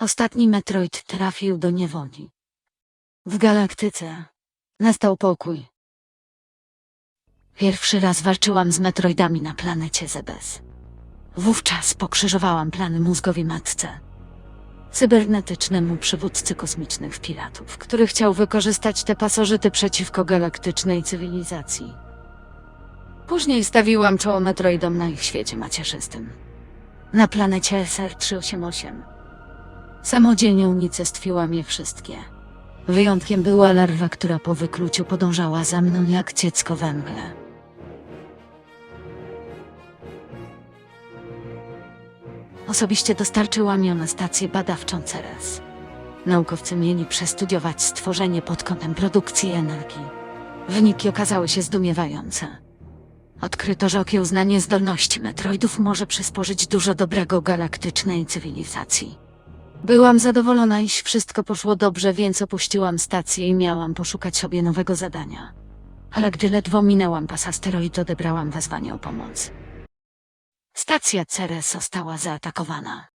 Ostatni Metroid trafił do niewoli. W galaktyce nastał pokój. Pierwszy raz walczyłam z Metroidami na planecie Zebes. Wówczas pokrzyżowałam plany mózgowi matce. Cybernetycznemu przywódcy kosmicznych piratów, który chciał wykorzystać te pasożyty przeciwko galaktycznej cywilizacji. Później stawiłam czoło Metroidom na ich świecie macierzystym. Na planecie SR-388. Samodzielnie unicestwiłam je wszystkie. Wyjątkiem była larwa, która po wykluciu podążała za mną jak dziecko we mgle. Osobiście dostarczyłam ją na stację badawczą Ceres. Naukowcy mieli przestudiować stworzenie pod kątem produkcji energii. Wyniki okazały się zdumiewające. Odkryto, że okiełznanie zdolności metroidów może przysporzyć dużo dobrego galaktycznej cywilizacji. Byłam zadowolona, iż wszystko poszło dobrze, więc opuściłam stację i miałam poszukać sobie nowego zadania. Ale gdy ledwo minęłam pas asteroid, odebrałam wezwanie o pomoc. Stacja Ceres została zaatakowana.